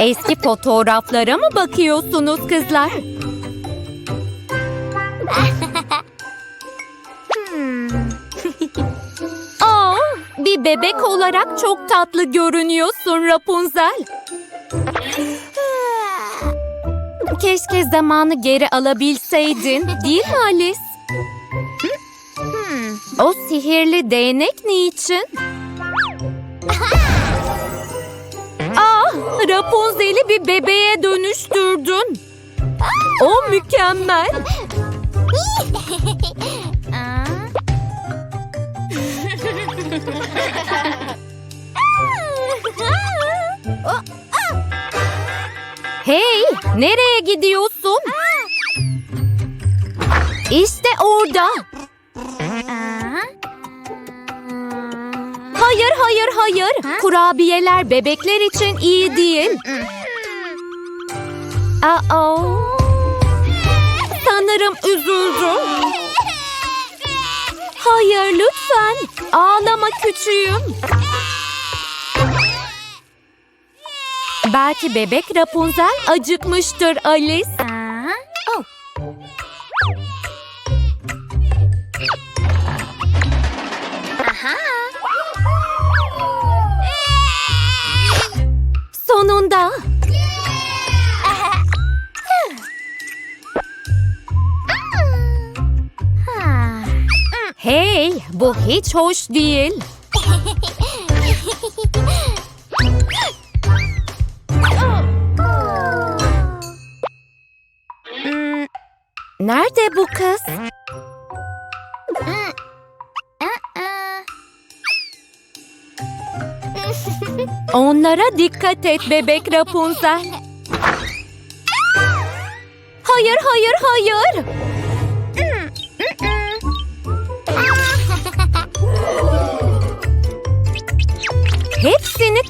Eski fotoğraflara mı bakıyorsunuz kızlar? Aa, bir bebek olarak çok tatlı görünüyorsun Rapunzel. Keşke zamanı geri alabilseydin, değil mi Alice? O sihirli değnek niçin? Aa, Rapunzel'i bir bebeğe dönüştürdün. O mükemmel. Hey, nereye gidiyorsun? İşte orada. Hayır, hayır, hayır. Kurabiyeler bebekler için iyi değil. Aa. Sanırım üzüldü. Hayır, lütfen. Ağlama küçüğüm. Belki bebek Rapunzel acıkmıştır Alice. Hey, bu hiç hoş değil. Hmm, Nerede bu kız? Onlara dikkat et bebek Rapunzel. Hayır, hayır, hayır.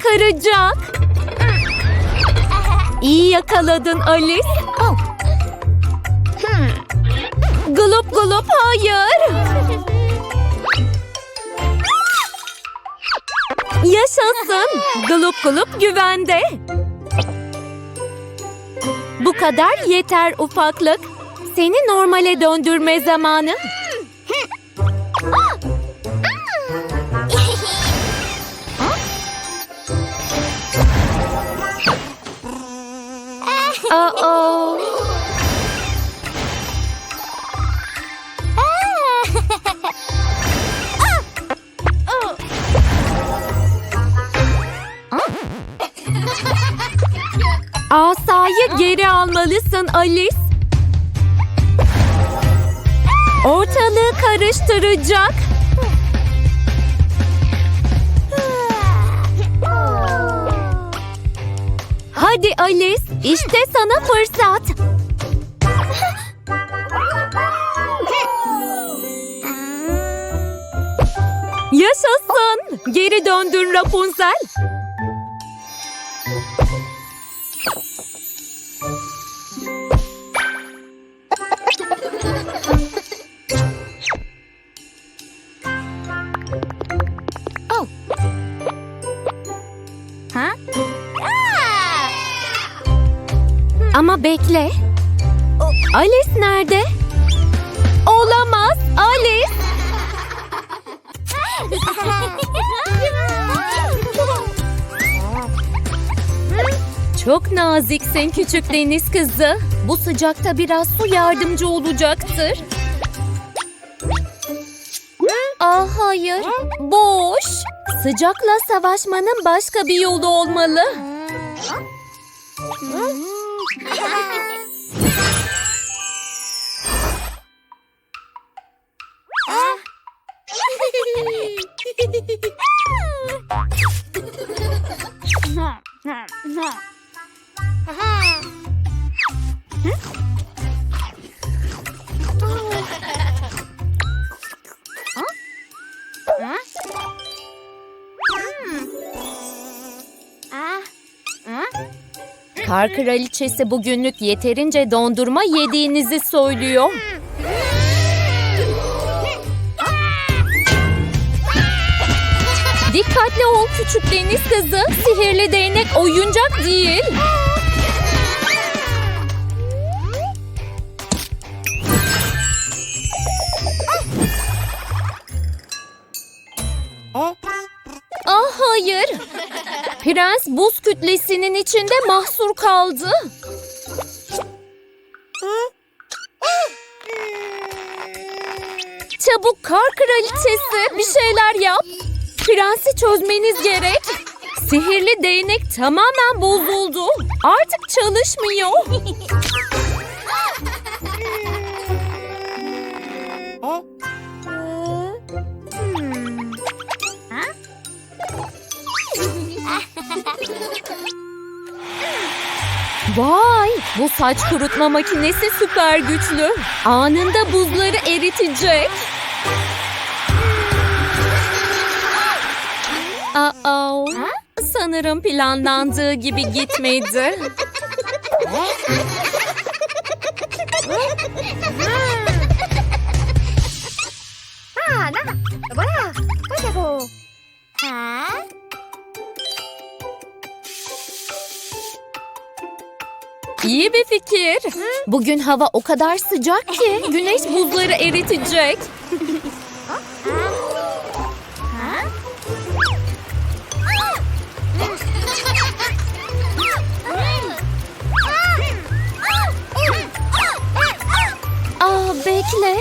Kıracak. İyi yakaladın Alice. Gulup gulup hayır. Yaşasın. Gulup gulup güvende. Bu kadar yeter ufaklık. Seni normale döndürme zamanı. Geri almalısın Alice. Ortalığı karıştıracak. Hadi Alice, işte sana fırsat. Yaşasın. Geri döndün Rapunzel. Ama bekle. Alice nerede? Olamaz. Alice. Çok naziksin küçük deniz kızı. Bu sıcakta biraz su yardımcı olacaktır. Ah hayır. Boş. Sıcakla savaşmanın başka bir yolu olmalı. Kar kraliçesi bugünlük yeterince dondurma yediğinizi söylüyor. Dikkatli ol küçük deniz kızı. Sihirli değnek oyuncak değil. Prens buz kütlesinin içinde mahsur kaldı. Çabuk kar kraliçesi bir şeyler yap. Prensi çözmeniz gerek. Sihirli değnek tamamen bozuldu. Artık çalışmıyor. Bu saç kurutma makinesi süper güçlü. Anında buzları eritecek. Aa, sanırım planlandığı gibi gitmedi. İyi bir fikir. Bugün hava o kadar sıcak ki güneş buzları eritecek. Aa bekle.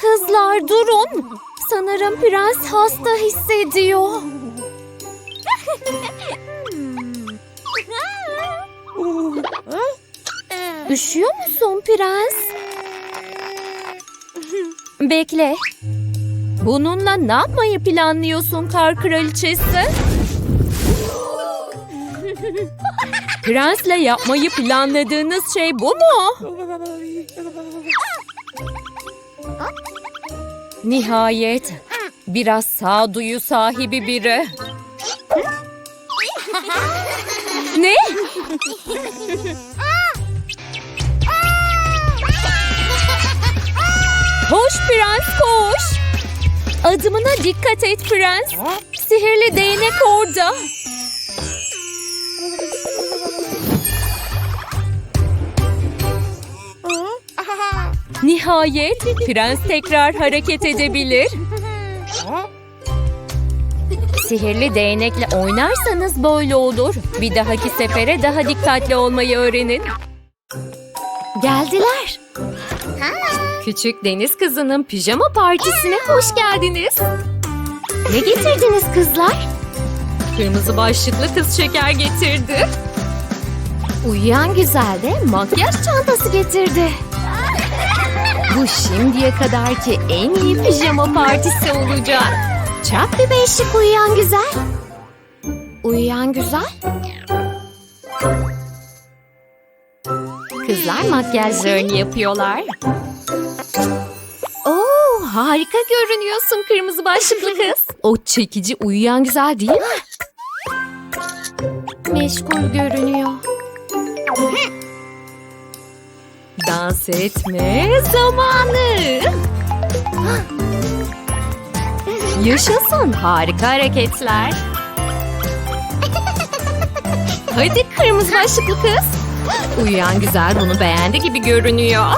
Kızlar durun. Sanırım prens hasta hissediyor. Üşüyor musun prens? Bekle. Bununla ne yapmayı planlıyorsun kar kraliçesi? Prensle yapmayı planladığınız şey bu mu? Nihayet biraz sağduyu sahibi biri. ne? Koş prens koş. Adımına dikkat et prens. Sihirli değnek orada. Nihayet prens tekrar hareket edebilir. Sihirli değnekle oynarsanız böyle olur. Bir dahaki sefere daha dikkatli olmayı öğrenin. Geldiler. Küçük deniz kızının pijama partisine hoş geldiniz. Ne getirdiniz kızlar? Kırmızı başlıklı kız şeker getirdi. Uyuyan güzel de makyaj çantası getirdi. Bu şimdiye kadarki en iyi pijama partisi olacak. Çak bir beşlik uyuyan güzel. Uyuyan güzel. Kızlar makyajlarını yapıyorlar. Oo, harika görünüyorsun kırmızı başlıklı kız. O çekici uyuyan güzel değil mi? Meşgul görünüyor. Dans etme zamanı. Yaşasın harika hareketler. Hadi kırmızı başlıklı kız. Uyuyan güzel bunu beğendi gibi görünüyor.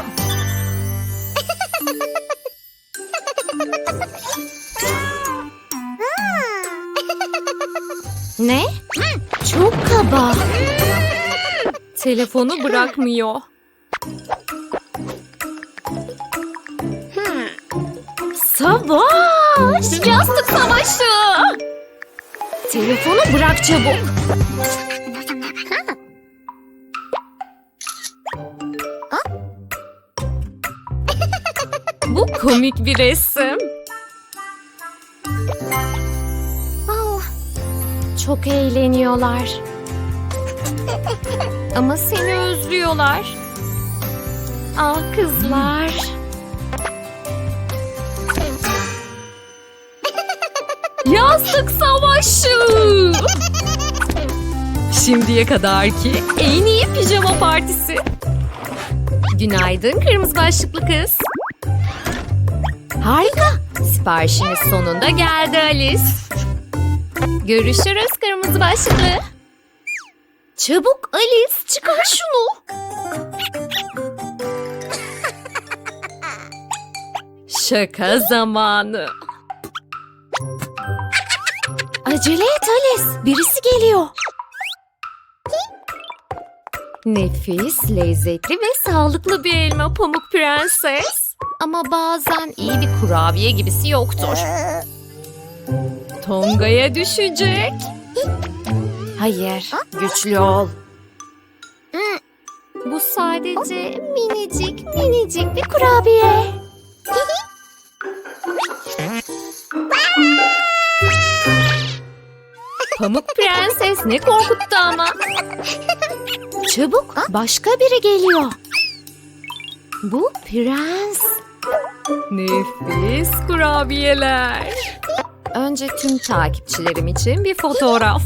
ne? Çok kaba. Telefonu bırakmıyor. Savaş! Yastık savaşı! Telefonu bırak çabuk. Bu komik bir resim. Oh, çok eğleniyorlar. Ama seni özlüyorlar. Ah kızlar. Yastık savaşı. Şimdiye kadarki en iyi pijama partisi. Günaydın kırmızı başlıklı kız. Harika. Siparişiniz sonunda geldi Alice. Görüşürüz kırmızı başlıklı. Çabuk Alice çıkar şunu. Şaka zamanı. Acele et Alice. Birisi geliyor. Nefis, lezzetli ve sağlıklı bir elma pamuk prenses. Ama bazen iyi bir kurabiye gibisi yoktur. Tonga'ya düşecek. Hayır, güçlü ol. Bu sadece minicik minicik bir kurabiye. Pamuk prenses ne korkuttu ama. Çabuk başka biri geliyor. Bu prens. Nefis kurabiyeler. Önce tüm takipçilerim için bir fotoğraf.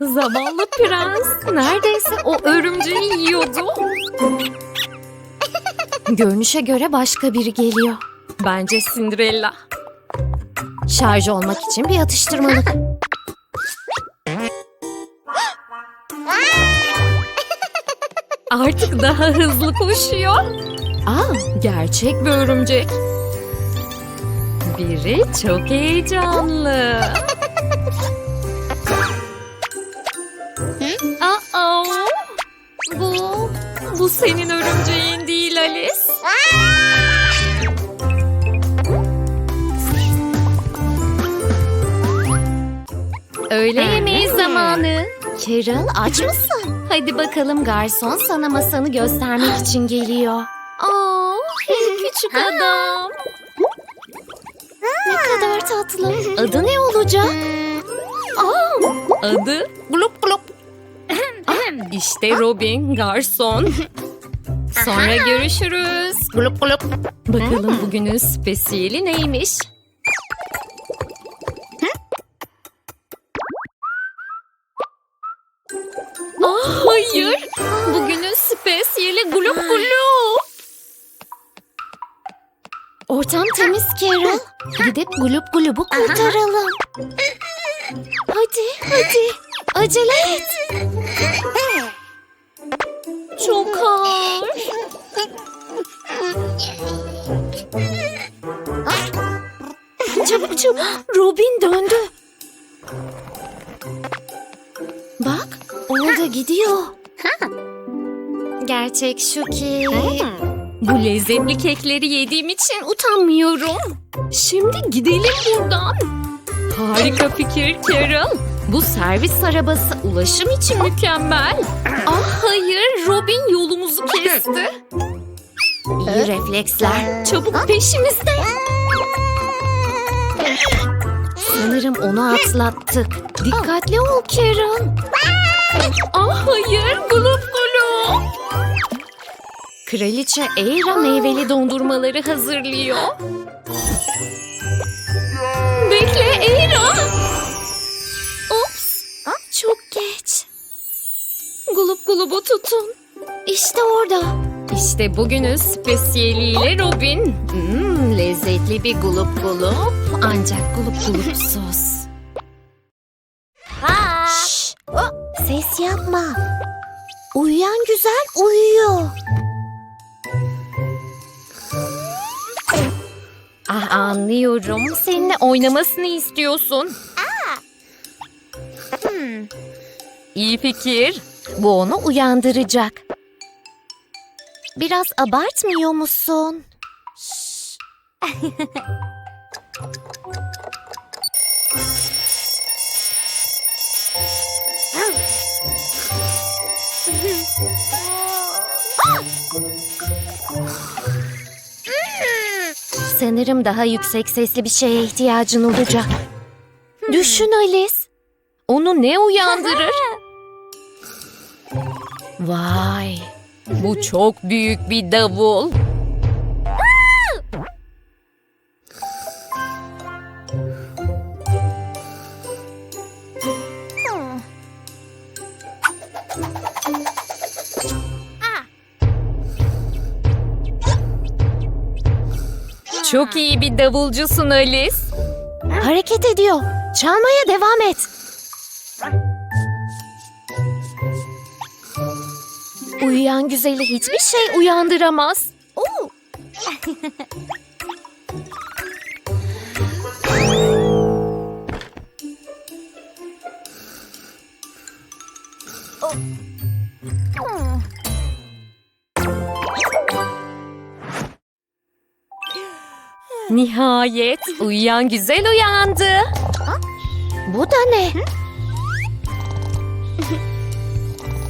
Zavallı prens neredeyse o örümceği yiyordu. Görünüşe göre başka biri geliyor. Bence Cinderella. Şarj olmak için bir atıştırmalık. Artık daha hızlı koşuyor. Aa, gerçek bir örümcek. Biri çok heyecanlı. Aa, bu, bu senin örümceğin değil Alice. Öğle yemeği zamanı. Carol aç mısın? Hadi bakalım garson sana masanı göstermek için geliyor. Aa, küçük adam. Ne kadar tatlı. Adı ne olacak? Aa, adı Glup Glup. Ah, işte Robin garson. Sonra görüşürüz. Glup glup. Bakalım bugünün spesiyeli neymiş? Ah hayır. Bugünün spesiyeli gulup gulup. Ortam temiz Carol. Gidip gulup gulubu kurtaralım. Hadi hadi. Acele et. Çok ağır. Çabuk çabuk. Robin döndü. Gidiyor. Gerçek şu ki... Bu lezzetli kekleri yediğim için utanmıyorum. Şimdi gidelim buradan. Harika fikir Carol. Bu servis arabası ulaşım için mükemmel. Ah hayır Robin yolumuzu kesti. İyi refleksler. Çabuk peşimizde. Sanırım onu atlattık. Dikkatli ol Carol. Ah hayır gulup gulup. Kraliçe Eira meyveli dondurmaları hazırlıyor. Bekle Eira. Ops. Çok geç. Gulup gulubu tutun. İşte orada. İşte bugünün spesiyeliyle Robin. Hmm, lezzetli bir gulup gulup ancak gulup gulupsuz. Ses yapma. Uyuyan güzel uyuyor. Ah anlıyorum. Seninle oynamasını istiyorsun. Hmm. İyi fikir. Bu onu uyandıracak. Biraz abartmıyor musun? Sanırım daha yüksek sesli bir şeye ihtiyacın olacak. Düşün Alice. Onu ne uyandırır? Vay. Bu çok büyük bir davul. Çok iyi bir davulcusun Alice. Hareket ediyor. Çalmaya devam et. Uyuyan güzeli hiçbir şey uyandıramaz. Nihayet uyuyan güzel uyandı. Bu da ne?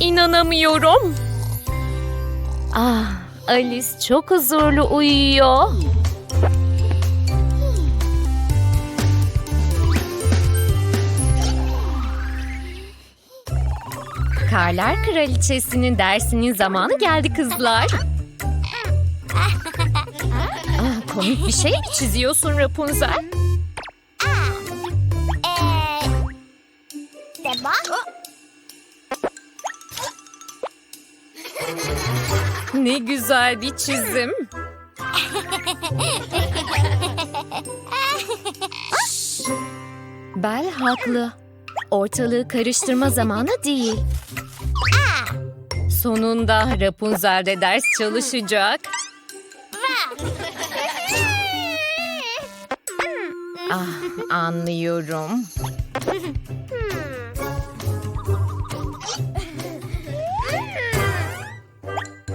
İnanamıyorum. Ah, Alice çok huzurlu uyuyor. Karlar Kraliçesi'nin dersinin zamanı geldi kızlar. Komik bir şey mi çiziyorsun Rapunzel? Ne güzel bir çizim. Bel haklı. Ortalığı karıştırma zamanı değil. Sonunda Rapunzel de ders çalışacak. Anlıyorum.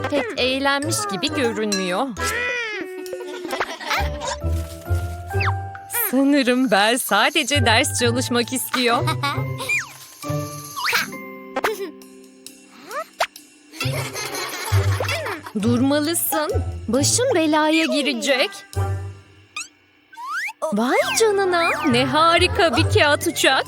Pek eğlenmiş gibi görünmüyor. Sanırım Bel sadece ders çalışmak istiyor. Durmalısın. Başın belaya girecek. Vay canına. Ne harika bir kağıt uçak.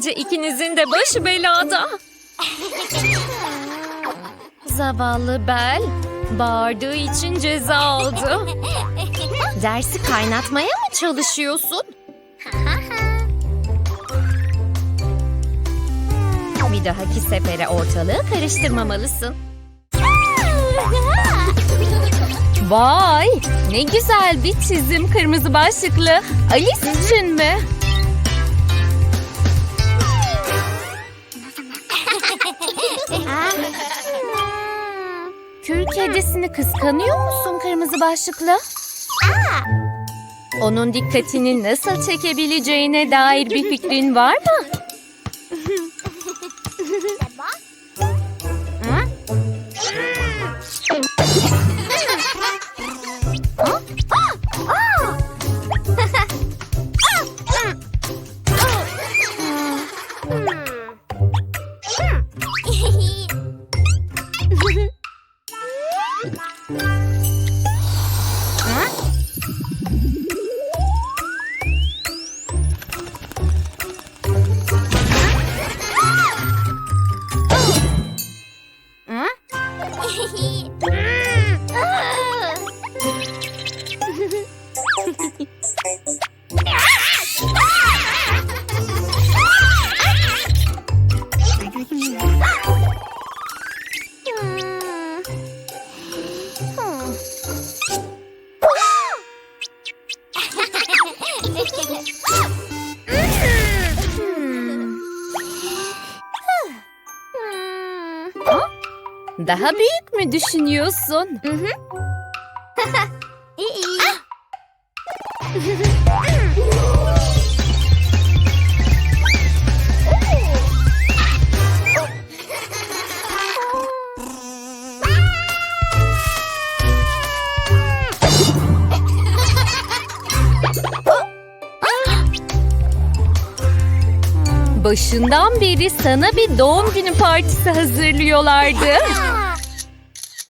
Bence ikinizin de başı belada. Zavallı Bel bağırdığı için ceza aldı. Dersi kaynatmaya mı çalışıyorsun? Bir dahaki sefere ortalığı karıştırmamalısın. Vay, ne güzel bir çizim kırmızı başlıklı. Alice için mi? Kül kedisini kıskanıyor musun kırmızı başlıklı? Onun dikkatini nasıl çekebileceğine dair bir fikrin var mı? 拜拜。Daha büyük mü düşünüyorsun? Başından beri sana bir doğum günü partisi hazırlıyorlardı.